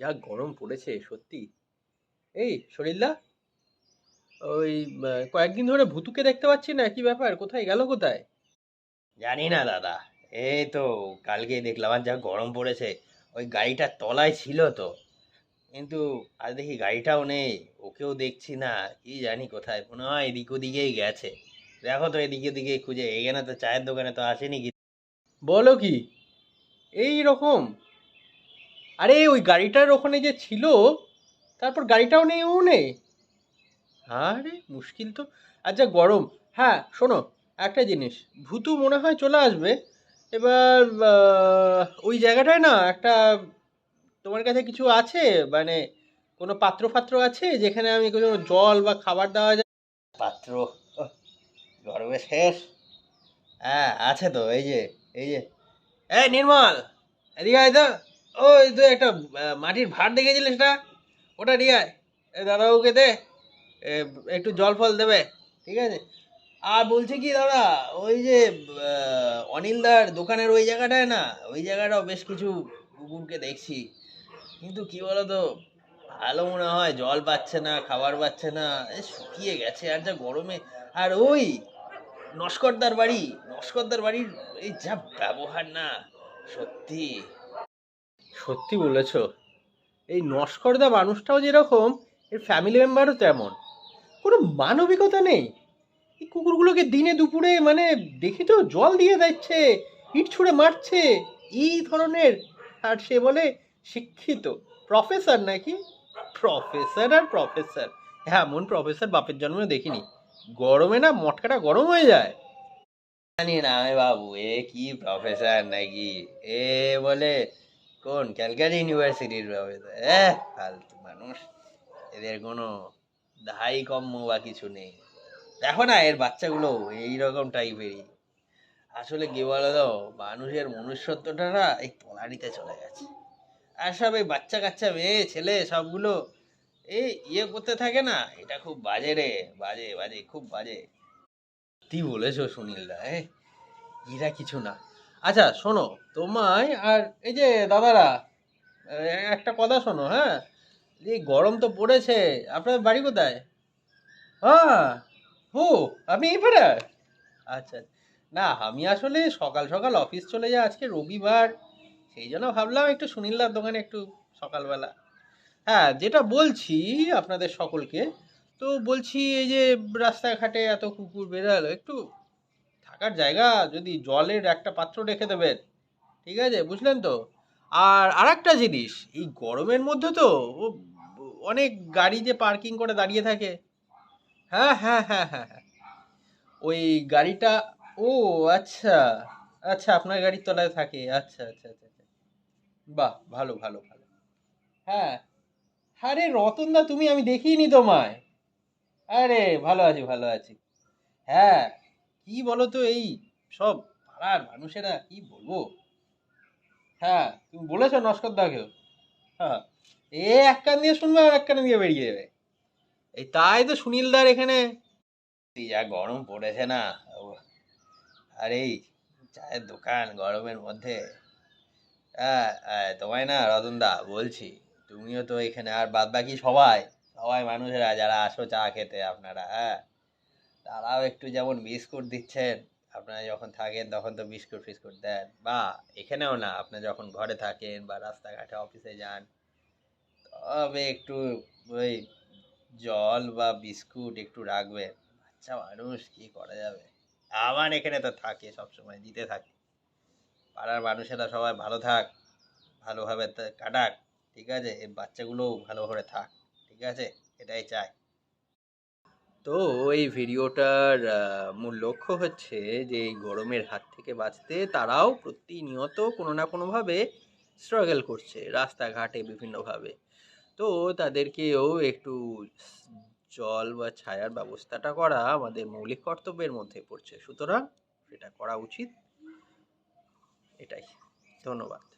যা গরম পড়েছে সত্যি। এই শরীরদা ওই কয়েকদিন ধরে ভুতুকে দেখতে পাচ্ছি না কি ব্যাপার? কোথায় গেল কোথায়? জানি না দাদা। এই তো কালকে দেখলাম আর যা গরম পড়েছে ওই গাড়িটার তলায় ছিল তো। কিন্তু আজ দেখি গাড়িটাও নেই ওকেও দেখছি না কি জানি কোথায় মনে হয় এদিক ওদিকেই গেছে। দেখো তো এদিকে ওদিকে খুঁজে এখানে তো চায়ের দোকানে তো আসেনি কি বলো কি? এই রকম। আরে, ওই গাড়িটার ওখানে যে ছিল, তারপর গাড়িটাও নেই, ও নেই। আরে, মুশকিল তো। আচ্ছা গরম। হ্যাঁ শোনো, একটা জিনিস। ভূতু মনে হয় চলে আসবে। এবার ওই জায়গাটায় না একটা, তোমার কাছে কিছু আছে? মানে কোনো পাত্র ফাত্র আছে? যেখানে আমি কোনো জল বা খাবার দেওয়া যায়? পাত্র? গরমে শেষ। হ্যাঁ আছে তো, এই যে এই যে। এই, নির্মল! এদিকে আয় তো। ওই তুই একটা মাটির ভাঁড় দেখেছিলিস সেটা ওটা নিয়ে এই দাদাবাবুকে দে। একটু জল ফল দেবে, ঠিক আছে? আর বলছি কি দাদা, ওই যে অনিলদার দোকানের ওই জায়গাটায় না, ওই জায়গাটাও বেশ কিছু কুকুরকে দেখছি। কিন্তু কি বলতো, ভালো মনে হয় জল পাচ্ছে না, খাবার পাচ্ছে না। শুকিয়ে গেছে, আর যা গরমে। আর ওই নস্করদার বাড়ি, নস্করদার বাড়ির এই যা ব্যবহার না, সত্যি। সত্যি বলেছ? এই নস্করদা মানুষটাও যেরকম, এর ফ্যামিলি মেম্বারও তেমন। কোনো মানবিকতা নেই। এই কুকুরগুলোকে দিনে দুপুরে মানে দেখি তো, জল দিয়ে দিচ্ছে ইট ছুঁড়ে মারছে, এই ধরনের। আর সে বলে, শিক্ষিত প্রফেসর নাকি? প্রফেসর আর প্রফেসর হ্যাঁ এমন প্রফেসর বাপের জন্মে দেখিনি। গরমে না, মটকাটা গরম হয়ে যায়। জানি না আমি বাবু, এ কি প্রফেসর নাকি? এ বলে কোন? ক্যালকাটা ইউনিভার্সিটির ফালতু মানুষ। এদের কোনো দায়ী কম্য বা কিছু নেই। দেখো না, এর বাচ্চাগুলো এইরকম টাইপেরই। আসলে কি বলো মানুষের মনুষ্যত্বটা না এই তলানিতে চলে গেছে। আর সব এই বাচ্চা কাচ্চা মেয়ে, ছেলে সবগুলো এই ইয়ে করতে থাকে না, এটা খুব বাজে রে, বাজে বাজে, খুব বাজে। সত্যি বলেছ সুনীলদা এ এরা কিছু না। আচ্ছা শোনো, তোমায় আর এই যে দাদারা একটা কথা শোনো হ্যাঁ? এই গরম তো পড়েছে আপনার বাড়ি কোথায়? হ্যাঁ ও আপনি এই পাড়া আচ্ছা না, আমি আসলে সকাল সকাল অফিস চলে যাই, আজকে রবিবার। সেই জন্য ভাবলাম একটু সুনীলদার দোকানে একটু সকালবেলা। হ্যাঁ যেটা বলছি আপনাদের সকলকে, তো বলছি এই যে রাস্তাঘাটে এত কুকুর বেড়াল একটু থাকার জায়গা যদি জলের একটা পাত্র রেখে দেবেন, ঠিক আছে? বুঝলেন তো? আর আরেকটা জিনিস, এই গরমের মধ্যে তো অনেক গাড়ি যে পার্কিং করে দাঁড়িয়ে থাকে। হ্যাঁ হ্যাঁ হ্যাঁ হ্যাঁ হ্যাঁ। ওই গাড়িটা, ও আচ্ছা আচ্ছা আপনার গাড়ির তলায় থাকে। আচ্ছা আচ্ছা আচ্ছা আচ্ছা। বাহ, ভালো ভালো ভালো। হ্যাঁ। হ্যাঁ আরে রতনদা তুমি আমি দেখিনি তোমায়। আরে, ভালো আছি ভালো আছি। হ্যাঁ কি বলো তো এই সব পাড়ার মানুষেরা কি বলব? হ্যাঁ তুমি বলেছ নস্কর দাকেও হ্যাঁ এ এক কান দিয়ে শুনবে আর এক কান দিয়ে বেরিয়ে যাবে। এই তাই তো সুনীলদার এখানে। যা গরম পড়েছে না। আর এই চায়ের দোকান গরমের মধ্যে। হ্যাঁ, তোমায় না রতনদা বলছি তুমিও তো এখানে আর বাদ বাকি সবাই সবাই মানুষেরা যারা আসো চা খেতে আপনারা হ্যাঁ। তারাও একটু যেমন বিস্কুট দিচ্ছেন, আপনারা যখন থাকেন তখন তো বিস্কুট ফিস্কুট দেন। বা, এখানেও না, আপনি যখন ঘরে থাকেন বা রাস্তাঘাটে অফিসে যান, তবে একটু ওই জল বা বিস্কুট একটু রাখবেন। বাচ্চা মানুষ, কি করা যাবে? আমার এখানে তো থাকে, সবসময় দিতে থাকে। পাড়ার মানুষেরা সবাই ভালো থাক, ভালোভাবে কাটাক, ঠিক আছে? এই বাচ্চাগুলোও ভালোভাবে থাক, ঠিক আছে? এটাই চাই। তো এই ভিডিওটার মূল লক্ষ্য হচ্ছে যে এই গরমের হাত থেকে বাঁচতে তারাও প্রতিনিয়ত কোনো না কোনোভাবে স্ট্রাগল করছে রাস্তাঘাটে বিভিন্নভাবে। তো তাদেরকেও একটু জল বা ছায়ার ব্যবস্থাটা করা আমাদের মৌলিক কর্তব্যের মধ্যে পড়ছে। সুতরাং সেটা করা উচিত। এটাই। ধন্যবাদ।